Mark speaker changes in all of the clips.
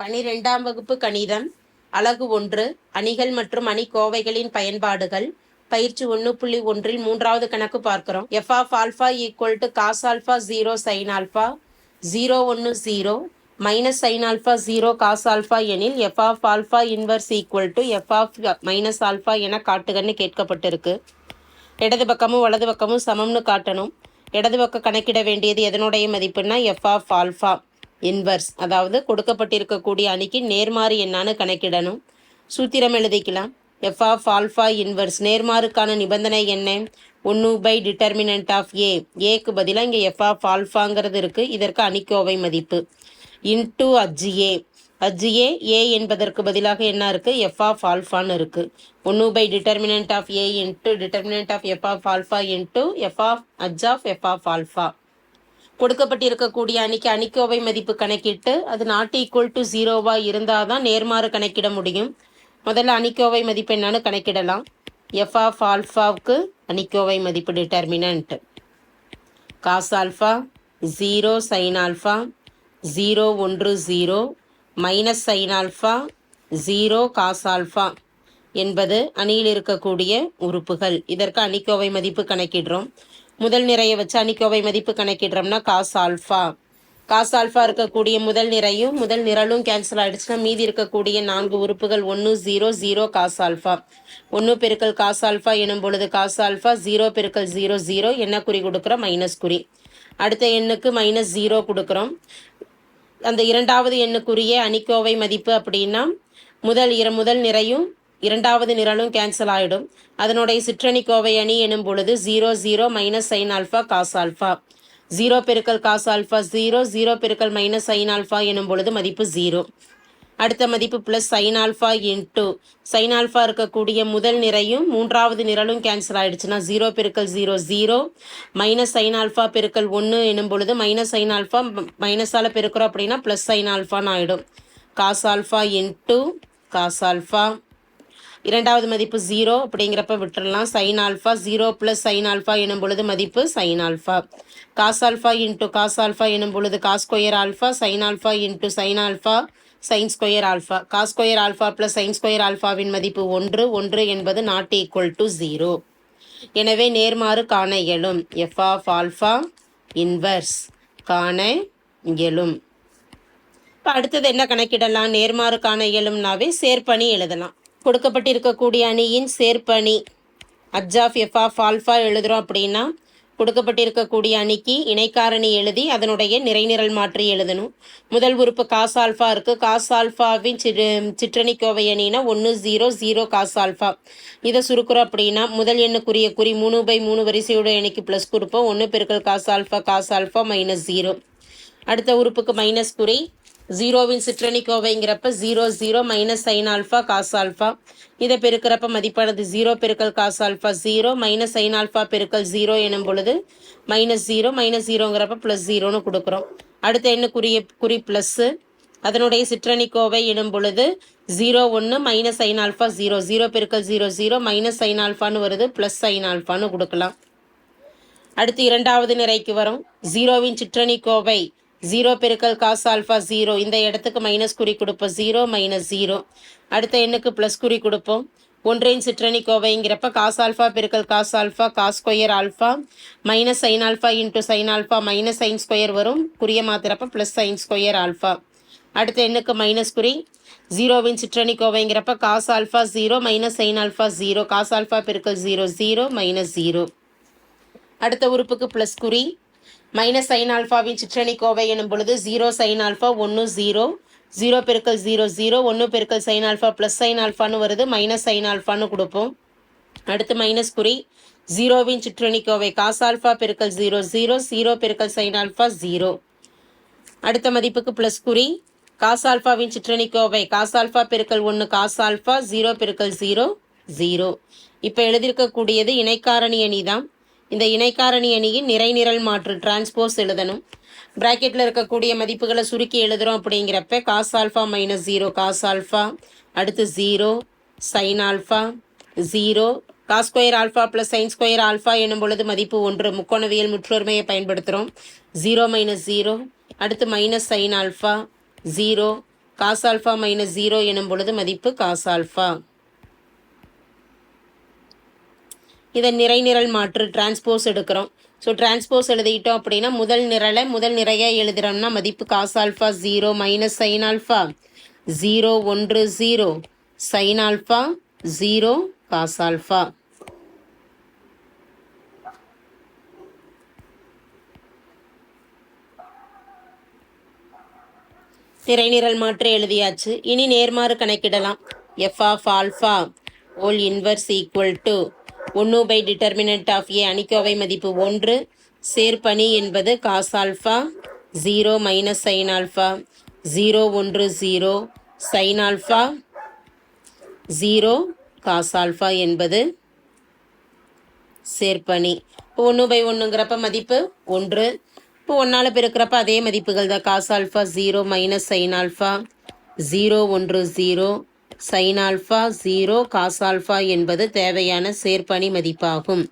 Speaker 1: பனிரெண்டாம் வகுப்பு கணிதம் அலகு ஒன்று அணிகள் மற்றும் அணிக்கோவைகளின் பயன்பாடுகள் பயிற்சி ஒன்று புள்ளி ஒன்றில் மூன்றாவது கணக்கு பார்க்கிறோம். F of alpha equal to cos alpha zero sine alpha zero ஒன்று zero minus sine alpha zero cos alpha எனில் F of alpha inverse equal to F of minus alpha என காட்டுகன்னு கேட்கப்பட்டிருக்கு. இடது பக்கமும் வலது பக்கமும் சமம்னு காட்டணும். இடது பக்கம் கணக்கிட வேண்டியது எதனுடைய மதிப்புன்னா எஃப் ஆஃப் ஆல்ஃபா இன்வர்ஸ் அதாவது கொடுக்கப்பட்டிருக்கக்கூடிய அணிக்கு நேர்மாறு என்னான்னு கணக்கிடணும். சூத்திரம் எழுதிக்கலாம். எஃப் ஆஃப் ஆல்ஃபா இன்வர்ஸ் நேர்மாறுக்கான நிபந்தனை என்ன? ஒன்று பை டிட்டர்மினன்ட் ஆஃப் ஏ ஏக்கு பதிலாக இங்கே எஃப் ஆஃப் ஆல்ஃபாங்கிறது இருக்குது இதற்கு அணிக்கோவை மதிப்பு. இன்டூ அஜ் ஏ அஜ் ஏ ஏ என்பதற்கு பதிலாக என்ன இருக்குது எஃப் ஆஃப் ஆல்ஃபான்னு இருக்குது ஒன்று by determinant of A into determinant of F of alpha into F of adj of F of alpha கொடுக்கப்பட்டிருக்கக்கூடிய அணிக்கு அணிக்கோவை மதிப்பு கணக்கிட்டு அது நாட் ஈக்குவல் டு ஜீரோவாக இருந்தால் தான் நேர்மாறு கணக்கிட முடியும். முதல்ல அணிக்கோவை மதிப்பு என்னன்னு கணக்கிடலாம். எஃப் ஆஃப் ஆல்ஃபாவுக்கு அணிக்கோவை மதிப்பு determinant cos alpha zero sine alpha zero ஒன்று zero minus sine alpha zero cos alpha என்பது அணியில் இருக்கக்கூடிய உறுப்புகள். இதற்கு அணிக்கோவை மதிப்பு கணக்கிடுறோம். முதல் நிறைய வச்சு அணிக்கோவை மதிப்பு கணக்கிடுறோம்னா காஸ் ஆல்ஃபா. காஸ் ஆல்ஃபா இருக்கக்கூடிய முதல் நிறையும் முதல் நிரலும் கேன்சல் ஆயிடுச்சுன்னா மீதி இருக்கக்கூடிய நான்கு உறுப்புகள் ஒன்று ஜீரோ ஜீரோ காஸ் ஆல்ஃபா. ஒன்று பெருக்கல் காஸ் ஆல்ஃபா எனும் பொழுது காஸ் ஆல்ஃபா ஜீரோ பெருக்கல் ஜீரோ ஜீரோ என்ன குறி கொடுக்குறோம்? மைனஸ் குறி. அடுத்த எண்ணுக்கு மைனஸ் ஜீரோ கொடுக்குறோம். அந்த இரண்டாவது எண்ணுக்குரிய அணிக்கோவை மதிப்பு அப்படின்னா முதல் இர முதல் நிறையும் இரண்டாவது நிரலும் கேன்சல் ஆகிடும் அதனுடைய சிற்றணி கோவை அணி எனும் பொழுது zero zero minus sine alpha cos alpha zero பெருக்கல் காஸ் ஆல்ஃபா ஜீரோ ஜீரோ பெருக்கல் மைனஸ் சைன் ஆல்ஃபா எனும் பொழுது மதிப்பு ஜீரோ அடுத்த மதிப்பு plus sine alpha into sine alpha இருக்கக்கூடிய முதல் நிறையும் மூன்றாவது நிரலும் கேன்சல் ஆயிடுச்சுன்னா ஜீரோ பெருக்கல் zero zero minus sine alpha பெருக்கல் ஒன்று எனும் பொழுது மைனஸ் சைன் ஆல்ஃபா மைனஸால் பெருக்கிறோம் அப்படின்னா ப்ளஸ் சைன் ஆல்ஃபான்னு ஆகிடும் cos alpha into cos alpha இரண்டாவது மதிப்பு ஜீரோ அப்படிங்கிறப்ப விட்டுடலாம் sine alpha zero plus sine alpha எனும் பொழுது மதிப்பு sine alpha cos alpha into cos alpha எனும் பொழுது cos square alpha sine alpha into sine alpha sine square alpha cos square alpha plus sine square ஆல்ஃபாவின் மதிப்பு ஒன்று. ஒன்று என்பது நாட் ஈக்குவல் டு ஜீரோ எனவே நேர்மாறு காண இயலும். எஃப் ஆஃப் ஆல்ஃபா இன்வர்ஸ் காண இயலும். இப்போ அடுத்தது என்ன கணக்கிடலாம்? நேர்மாறு காண இயலும்னாவே சேர்ப்பணி எழுதலாம். கொடுக்கப்பட்டிருக்கக்கூடிய அணியின் சேர்ப்பணி. Adj of F of alpha எழுதுகிறோம் அப்படின்னா கொடுக்கப்பட்டிருக்கக்கூடிய அணிக்கு இணைக்காரணி எழுதி அதனுடைய நிறைநிரல் மாற்றி எழுதணும். முதல் உறுப்பு காஸ் ஆல்ஃபா இருக்குது காஸ் ஆல்ஃபாவின் சிறு சிற்றணிக்கோவை அணினா ஒன்று ஜீரோ ஜீரோ காஸ் ஆல்ஃபா. இதை சுருக்குறோம் அப்படின்னா முதல் எண்ணுக்குரிய குறி மூணு பை மூணு வரிசையோட அணிக்கு ப்ளஸ் கொடுப்போம். ஒன்று பெருக்கல் cos alpha cos alpha minus zero. அடுத்த உறுப்புக்கு மைனஸ் குறி ஜீரோவின் சிற்றணிக்கோவைங்கிறப்ப zero zero minus sine alpha cos alpha. இதை பெருக்கிறப்ப மதிப்பானது ஜீரோ பெருக்கல் cos alpha zero minus sine alpha பெருக்கல் ஜீரோ எனும் பொழுது மைனஸ் ஜீரோ மைனஸ் ஜீரோங்கிறப்ப ப்ளஸ் ஜீரோன்னு கொடுக்குறோம். அடுத்த குறிய குறி ப்ளஸ்ஸு அதனுடைய சிற்றணிக்கோவை எனும் பொழுது ஜீரோ ஒன்று minus sine alpha zero zero பெருக்கல் ஜீரோ ஜீரோ மைனஸ் சைன் ஆல்ஃபான்னு வருது ப்ளஸ் சைன் ஆல்ஃபான்னு கொடுக்கலாம். அடுத்து இரண்டாவது நிறைக்கு வரும். ஜீரோவின் சிற்றணிக்கோவை ஜீரோ பெருக்கல் காஸ் ஆல்ஃபா ஜீரோ. இந்த இடத்துக்கு மைனஸ் குறி கொடுப்போம். Zero minus zero. அடுத்த எண்ணுக்கு ப்ளஸ் குறி கொடுப்போம். ஒன்றின் சிற்றணி கோவைங்கிறப்ப காஸ் ஆல்ஃபா பெருக்கல் cos alpha cos square alpha minus sine alpha into sine alpha minus sine square வரும். குறிய மாத்திரப்ப ப்ளஸ் சைன் ஸ்கொயர் ஆல்ஃபா. அடுத்த எண்ணுக்கு மைனஸ் குறி. ஜீரோவின் சிற்றணி கோவைங்கிறப்ப cos alpha zero minus sine alpha zero cos alpha பெருக்கல் ஜீரோ ஜீரோ மைனஸ் ஜீரோ. அடுத்த உறுப்புக்கு ப்ளஸ் குறி. மைனஸ் சைன் ஆல்ஃபாவின் சிற்றணி கோவை எனும் பொழுது ஜீரோ சைன் ஆல்ஃபா ஒன்று ஜீரோ ஜீரோ பெருக்கல் ஜீரோ ஜீரோ ஒன்று பெருக்கல் சைன் ஆல்ஃபா ப்ளஸ் சைன் ஆல்ஃபான்னு வருது. மைனஸ் சைன் ஆல்ஃபான்னு கொடுப்போம். அடுத்து மைனஸ் குறி ஜீரோவின் சிற்றணி கோவை காஸ் ஆல்ஃபா பெருக்கல் ஜீரோ ஜீரோ ஜீரோ பெருக்கல் சைன் ஆல்ஃபா ஜீரோ அடுத்த மதிப்புக்கு ப்ளஸ் குறி காஸ் ஆல்ஃபாவின் சிற்றணி கோவை காஸ் ஆல்ஃபா பெருக்கல் ஒன்று காஸ் ஆல்ஃபா ஜீரோ பெருக்கல் ஜீரோ ஜீரோ இப்போ எழுதியிருக்கக்கூடியது இணைக்காரணி அணி தான் இந்த இணைக்காரணி அணியின் நிறைநிரல் மாற்று டிரான்ஸ்போஸ் எழுதணும். பிராக்கெட்டில் இருக்கக்கூடிய மதிப்புகளை சுருக்கி எழுதுகிறோம் அப்படிங்கிறப்ப cos alpha minus zero cos alpha அடுத்து zero sine alpha zero cos square alpha plus sine square alpha எனும் பொழுது மதிப்பு ஒன்று. முக்கோணவியல் முற்றொருமையை பயன்படுத்துகிறோம் ஜீரோ மைனஸ் ஜீரோ அடுத்து minus sine alpha zero cos alpha minus zero எனும் பொழுது மதிப்பு காஸ் ஆல்ஃபா இதை நிறை நிரல் மாற்று டிரான்ஸ்போஸ் எடுக்கிறோம். ஸோ டிரான்ஸ்போஸ் எழுதிட்டோம் அப்படின்னா முதல் நிரலை முதல் நிறையாக எழுதுகிறோம்னா மதிப்பு cos alpha zero minus sine alpha zero ஒன்று zero sine alpha zero cos alpha திரைநிரல் மாற்று எழுதியாச்சு. இனி நேர்மாறு கணக்கிடலாம். F of alpha whole inverse equal to ஒன்று பை டிட்டர்மினன்ட் ஆஃப் ஏ அணிக்கோவை மதிப்பு ஒன்று. சேர்ப்பணி என்பது cos alpha zero minus sine alpha zero ஒன்று zero sine alpha zero cos alpha என்பது சேர்ப்பணி. இப்போ ஒன்று பை ஒன்றுங்கிறப்ப மதிப்பு ஒன்று. இப்போ ஒன்றால் பெருக்கிறப்ப அதே மதிப்புகள் தான். Cos alpha zero minus sine alpha zero ஒன்று zero sine alpha zero cos alpha என்பது தேவையான சேர்ப்பணி மதிப்பாகும்.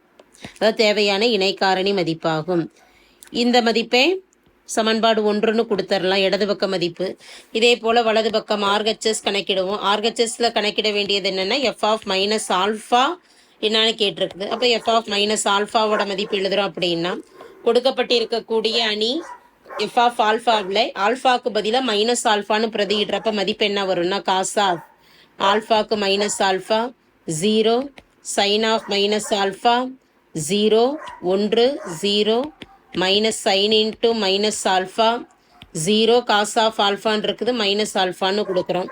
Speaker 1: அதாவது தேவையான இணைக்காரணி மதிப்பாகும். இந்த மதிப்பே சமன்பாடு ஒன்றுன்னு கொடுத்துடலாம் இடது பக்க மதிப்பு. இதே போல் வலது பக்கம் ஆர்ஹெச்எஸ் கணக்கிடுவோம். ஆர்ஹெச்எஸில் கணக்கிட வேண்டியது என்னென்னா எஃப் ஆஃப் மைனஸ் ஆல்ஃபா என்னன்னு கேட்டிருக்குது. அப்போ எஃப் ஆஃப் மைனஸ் ஆல்ஃபாவோட மதிப்பு எழுதுறோம் அப்படின்னா கொடுக்கப்பட்டிருக்கக்கூடிய அணி எஃப் ஆஃப் ஆல்ஃபாவில் ஆல்ஃபாக்கு பதிலாக மைனஸ் ஆல்ஃபான்னு பிரதியிடுறப்ப மதிப்பு என்ன வரும்னா காசா ஆல்ஃபாக்கு minus alpha zero sine of minus alpha zero ஒன்று zero minus sine into minus alpha zero cos of ஆல்ஃபான் இருக்குது மைனஸ் ஆல்ஃபான்னு கொடுக்குறோம்.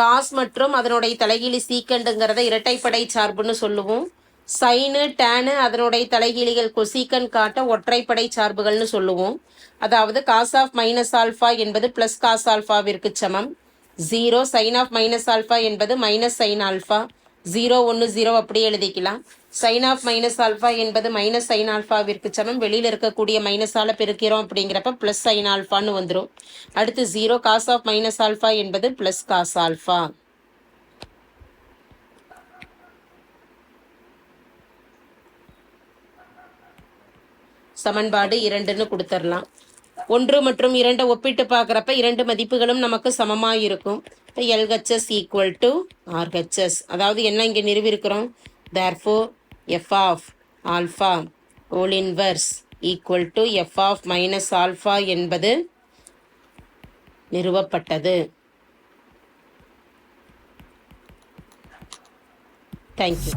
Speaker 1: காஸ் மற்றும் அதனுடைய தலைகீழி சீக்கண்டுங்கிறத இரட்டைப்படை சார்புன்னு சொல்லுவோம். சைனு டேனு அதனுடைய தலைகீழிகள் கொசீக்கன் காட்ட ஒற்றைப்படை சார்புகள்னு சொல்லுவோம். அதாவது காஸ் ஆஃப் மைனஸ் ஆல்ஃபா என்பது பிளஸ் காஸ் ஆல்ஃபாவிற்கு சமம். Zero sine of minus alpha என்பது மைனஸ் சைன் ஆல்ஃபா. ஜீரோ ஒன்று ஜீரோ அப்படியே எழுதிக்கலாம். சைன் ஆஃப் மைனஸ் ஆல்ஃபா என்பது மைனஸ் சைன் ஆல்ஃபாவிற்கு சமம். வெளியில் இருக்கக்கூடிய மைனஸால் பெருக்கிறோம் அப்படிங்கிறப்ப ப்ளஸ் சைன் ஆல்ஃபான்னு வந்துடும் அடுத்து zero cos of minus alpha என்பது ப்ளஸ் காஸ் ஆல்ஃபா. சமன்பாடு இரண்டுன்னு கொடுத்துடலாம் ஒன்று மற்றும் இரண்டை ஒப்பிட்டு பார்க்குறப்ப இரண்டு மதிப்புகளும் நமக்கு சமமாக இருக்கும் இப்போ எல்ஹெச்எஸ் ஈக்குவல் டு ஆர்ஹெச்எஸ் அதாவது என்ன இங்கே நிறுவிருக்கிறோம் therefore F of alpha whole inverse equal to F of minus alpha என்பது நிறுவப்பட்டது. Thank you